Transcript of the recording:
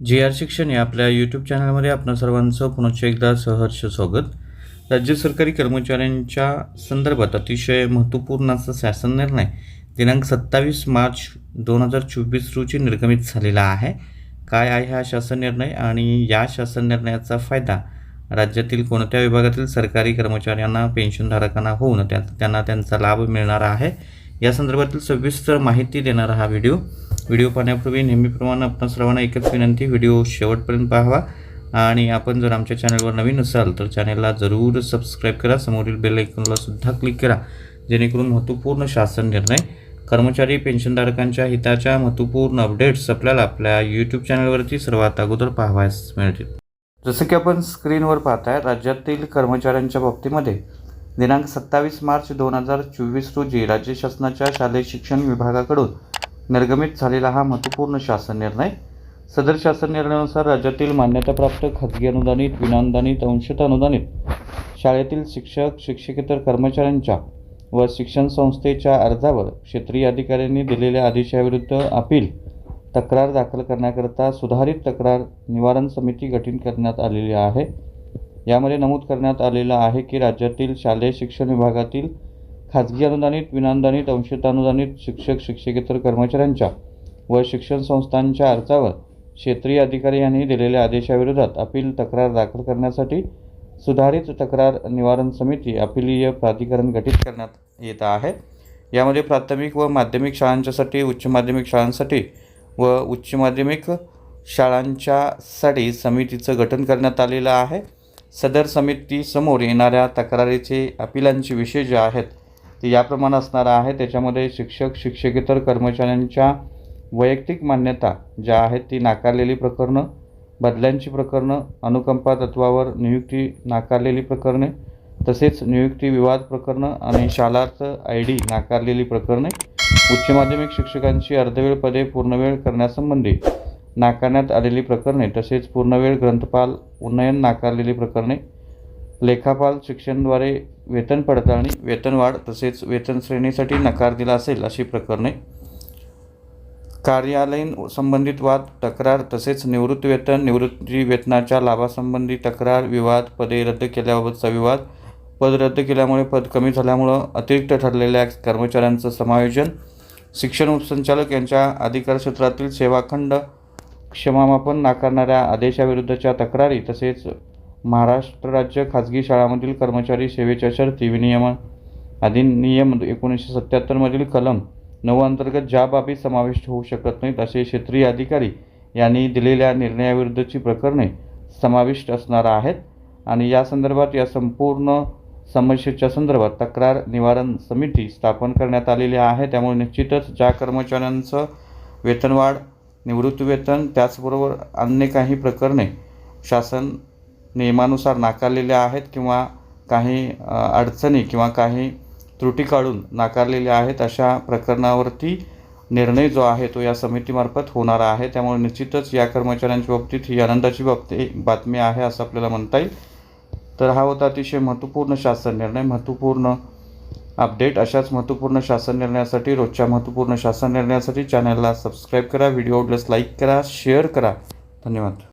जी R शिक्षण या आपल्या यूट्यूब चॅनलमध्ये आपण सर्वांचं पुनश्च एकदा सहर्ष स्वागत. राज्य सरकारी कर्मचाऱ्यांच्या संदर्भात अतिशय महत्त्वपूर्ण असा शासन निर्णय दिनांक सत्तावीस मार्च दोन हजार चोवीस रोजी निर्गमित झालेला आहे. काय आहे हा शासन निर्णय आणि या शासन निर्णयाचा फायदा राज्यातील कोणत्या विभागातील सरकारी कर्मचाऱ्यांना पेन्शनधारकांना होऊन त्या त्यांना त्यांचा लाभ मिळणार आहे? या संदर्भातील सविस्तर माहिती देणारा हा व्हिडिओ. व्हिडिओ पाहण्यापूर्वी नेहमीप्रमाणे आपण सर्वांना एकच विनंती व्हिडिओ शेवटपर्यंत पाहावा. आणि आपण जर आमच्या चॅनलवर नवीन असाल तर चॅनलला जरूर सबस्क्राईब करा. समोरील बेल आयकॉनला सुद्धा क्लिक करा. जेणेकरून महत्त्वपूर्ण शासन निर्णय कर्मचारी पेन्शनधारकांच्या हिताच्या महत्त्वपूर्ण अपडेट्स आपल्याला आपल्या यूट्यूब चॅनलवरती सर्वात अगोदर पाहावयास मिळतील. जसं की आपण स्क्रीनवर पाहताय राज्यातील कर्मचाऱ्यांच्या बाबतीमध्ये दिनांक सत्तावीस मार्च दोन हजार चोवीस रोजी राज्य शासनाच्या शालेय शिक्षण विभागाकडून निर्गमित झालेला हा महत्त्वपूर्ण शासन निर्णय. सदर शासन निर्णयानुसार राज्यातील मान्यताप्राप्त खाजगी अनुदानित विनाअनुदानित अंशतः अनुदानित शाळेतील शिक्षक शिक्षकेतर कर्मचाऱ्यांच्या व शिक्षण संस्थेच्या अर्जावर क्षेत्रीय अधिकाऱ्यांनी दिलेल्या आदेशाविरुद्ध अपील तक्रार दाखल करण्याकरता सुधारित तक्रार निवारण समिती गठीत करण्यात आलेली आहे. यामध्ये नमूद करण्यात आलेलं आहे की राज्यातील शालेय शिक्षण विभागातील खाजगी अनुदानित विनानुदानित अंशतः अनुदानित शिक्षक शिक्षकेतर कर्मचाऱ्यांच्या व शिक्षण संस्थांच्या अर्जावर क्षेत्रीय अधिकारी यांनी दिलेल्या आदेशाविरोधात अपील तक्रार दाखल करण्यासाठी सुधारित तक्रार निवारण समिती अपिलीय प्राधिकरण गठीत करण्यात येत आहे. यामध्ये प्राथमिक व माध्यमिक शाळांच्यासाठी उच्च माध्यमिक शाळांसाठी व उच्च माध्यमिक शाळांच्यासाठी समितीचं गठन करण्यात आलेलं आहे. सदर समितीसमोर येणाऱ्या तक्रारीचे अपिलांचे विषय जे आहेत ते याप्रमाणे असणार आहे. त्याच्यामध्ये शिक्षक शिक्षकेतर कर्मचाऱ्यांच्या वैयक्तिक मान्यता ज्या आहेत ती नाकारलेली प्रकरणं बदल्यांची प्रकरणं अनुकंपा तत्वावर नियुक्ती नाकारलेली प्रकरणे तसेच नियुक्ती विवाद प्रकरणं आणि शालार्थ आय डी नाकारलेली प्रकरणे उच्च माध्यमिक शिक्षकांची अर्धवेळ पदे पूर्णवेळ करण्यासंबंधी नाकारण्यात आलेली प्रकरणे तसेच पूर्णवेळ ग्रंथपाल उन्नयन नाकारलेली प्रकरणे लेखापाल शिक्षणद्वारे वेतन पडताळणी वेतनवाढ तसेच वेतन श्रेणीसाठी नकार दिला असेल अशी प्रकरणे. कार्यालयीन संबंधित वाद तक्रार तसेच निवृत्ती वेतन निवृत्ती वेतनाच्या लाभासंबंधी तक्रार विवाद पदे रद्द केल्याबाबतचा विवाद. पद रद्द केल्यामुळे पद कमी झाल्यामुळं अतिरिक्त ठरलेल्या कर्मचाऱ्यांचं समायोजन. शिक्षण उपसंचालक यांच्या अधिकार क्षेत्रातील सेवाखंड क्षमामापन नाकारणाऱ्या आदेशाविरुद्धच्या तक्रारी तसेच महाराष्ट्र राज्य खाजगी शाळांमधील कर्मचारी सेवेच्या शर्ती विनियमन अधिनियम एकोणीसशे सत्त्याहत्तरमधील कलम नऊ अंतर्गत ज्या बाबी समाविष्ट होऊ शकत नाहीत असे क्षेत्रीय अधिकारी यांनी दिलेल्या निर्णयाविरुद्धची प्रकरणे समाविष्ट असणार आहेत आणि या संदर्भात या संपूर्ण समस्येच्या संदर्भात तक्रार निवारण समिती स्थापन करण्यात आलेली आहे. त्यामुळे निश्चितच ज्या कर्मचाऱ्यांचं वेतनवाढ निवृत्तीवेतन त्याचबरोबर अन्य काही प्रकरणे शासन नियमानुसार नाकारलेल्या आहेत किंवा काही अडचणी किंवा काही त्रुटी काढून नाकारलेल्या आहेत अशा प्रकरणावरती निर्णय जो आहे तो या समितीमार्फत होणार आहे. त्यामुळे निश्चितच या कर्मचाऱ्यांच्या बाबतीत ही आनंदाची बाबती बातमी आहे असं आपल्याला म्हणता येईल. तर हा होता अतिशय महत्त्वपूर्ण शासन निर्णय. महत्त्वपूर्ण अपडेट अशाच महत्त्वपूर्ण शासन निर्णयासाठी रोजच्या महत्त्वपूर्ण शासन निर्णयासाठी चॅनलला सबस्क्राईब करा व्हिडिओ आवडल्यास लाईक करा शेअर करा. धन्यवाद.